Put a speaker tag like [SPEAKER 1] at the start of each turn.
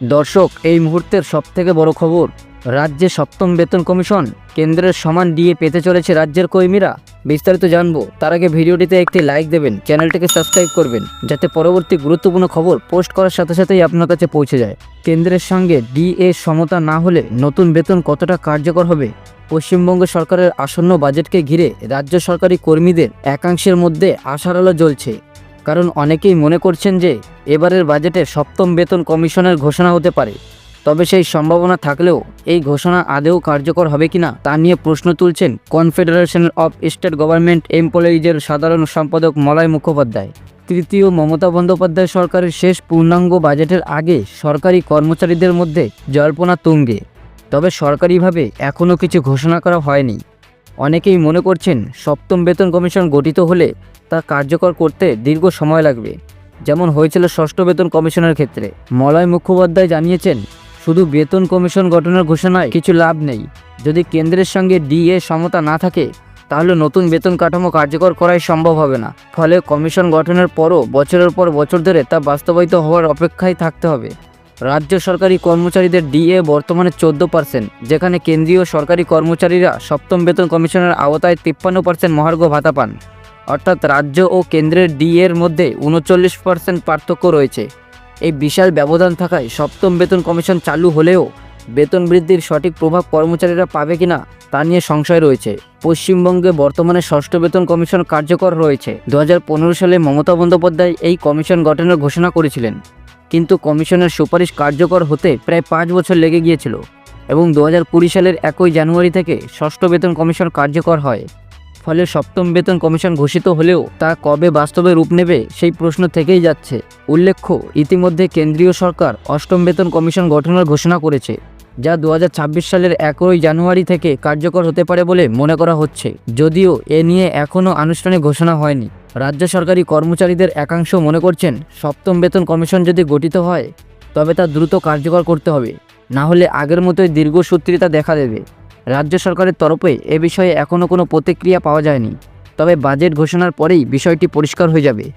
[SPEAKER 1] দর্শক, এই মুহূর্তের সবথেকে বড় খবর, রাজ্যে সপ্তম বেতন কমিশন কেন্দ্রের সমান ডিএ পেতে চলেছে রাজ্যের কর্মীরা। বিস্তারিত জানব। তার আগে ভিডিওটিতে একটি লাইক দেবেন, চ্যানেলটিকে সাবস্ক্রাইব করবেন, যাতে পরবর্তী গুরুত্বপূর্ণ খবর পোস্ট করার সাথে সাথেই আপনার কাছে পৌঁছে যায়। কেন্দ্রের সঙ্গে ডিএ সমতা না হলে নতুন বেতন কতটা কার্যকর হবে? পশ্চিমবঙ্গ সরকারের আসন্ন বাজেটকে ঘিরে রাজ্য সরকারি কর্মীদের একাংশের মধ্যে আশার আলো জ্বলছে। কারণ অনেকেই মনে করছেন যে এবারের বাজেটে সপ্তম বেতন কমিশনের ঘোষণা হতে পারে। তবে সেই সম্ভাবনা থাকলেও এই ঘোষণা আদেও কার্যকর হবে কিনা তা নিয়ে প্রশ্ন তুলছেন কনফেডারেশন অফ স্টেট গভর্নমেন্ট এমপ্লয়িজের সাধারণ সম্পাদক মলয় মুখোপাধ্যায়। তৃতীয় মমতা বন্দ্যোপাধ্যায় সরকারের শেষ পূর্ণাঙ্গ বাজেটের আগে সরকারি কর্মচারীদের মধ্যে জল্পনা তুঙ্গে। তবে সরকারিভাবে এখনও কিছু ঘোষণা করা হয়নি। অনেকেই মনে করছেন সপ্তম বেতন কমিশন গঠিত হলে তা কার্যকর করতে দীর্ঘ সময় লাগবে। যেমন হয়েছিল ষষ্ঠ বেতন কমিশনের ক্ষেত্রে। মলয় মুখোপাধ্যায় জানিয়েছেন, শুধু বেতন কমিশন গঠনের ঘোষণায় কিছু লাভ নেই। যদি কেন্দ্রের সঙ্গে ডিএ সমতা না থাকে, তাহলে নতুন বেতন কাঠামো কার্যকর করাই সম্ভব হবে না। ফলে কমিশন গঠনের পরও বছরের পর বছর ধরে তা বাস্তবায়িত হওয়ার অপেক্ষায় থাকতে হবে। রাজ্য সরকারি কর্মচারীদের ডিএ বর্তমানে চোদ্দ পার্সেন্ট যেখানে কেন্দ্রীয় সরকারি কর্মচারীরা সপ্তম বেতন কমিশনের আওতায় তিপ্পান্ন পার্সেন্ট মহার্ঘ ভাতা পান। অর্থাৎ রাজ্য ও কেন্দ্রের ডিএর মধ্যে উনচল্লিশ পার্সেন্ট পার্থক্য রয়েছে। এই বিশাল ব্যবধান থাকায় সপ্তম বেতন কমিশন চালু হলেও বেতন বৃদ্ধির সঠিক প্রভাব কর্মচারীরা পাবে কিনা তা নিয়ে সংশয় রয়েছে। পশ্চিমবঙ্গে বর্তমানে ষষ্ঠ বেতন কমিশন কার্যকর রয়েছে। দু হাজার পনেরো সালে মমতা বন্দ্যোপাধ্যায় এই কমিশন গঠনের ঘোষণা করেছিলেন। কিন্তু কমিশনের সুপারিশ কার্যকর হতে প্রায় পাঁচ বছর লেগে গিয়েছিল এবং দু হাজার কুড়ি সালের একই জানুয়ারি থেকে ষষ্ঠ বেতন কমিশন কার্যকর হয়। ফলে সপ্তম বেতন কমিশন ঘোষিত হলেও তা কবে বাস্তবে রূপ নেবে সেই প্রশ্ন থেকেই যাচ্ছে। উল্লেখ্য, ইতিমধ্যে কেন্দ্রীয় সরকার অষ্টম বেতন কমিশন গঠনের ঘোষণা করেছে, যা দু হাজার ছাব্বিশ সালের একই জানুয়ারি থেকে কার্যকর হতে পারে বলে মনে করা হচ্ছে, যদিও এ নিয়ে এখনও আনুষ্ঠানিক ঘোষণা হয়নি। রাজ্য সরকারি কর্মচারীদের একাংশ মনে করছেন সপ্তম বেতন কমিশন যদি গঠিত হয়, তবে তা দ্রুত কার্যকর করতে হবে। না হলে আগের মতোই দীর্ঘসূত্রিতা দেখা দেবে। রাজ্য সরকারের তরফে এ বিষয়ে এখনও কোনো প্রতিক্রিয়া পাওয়া যায়নি। তবে বাজেট ঘোষণার পরেই বিষয়টি পরিষ্কার হয়ে যাবে।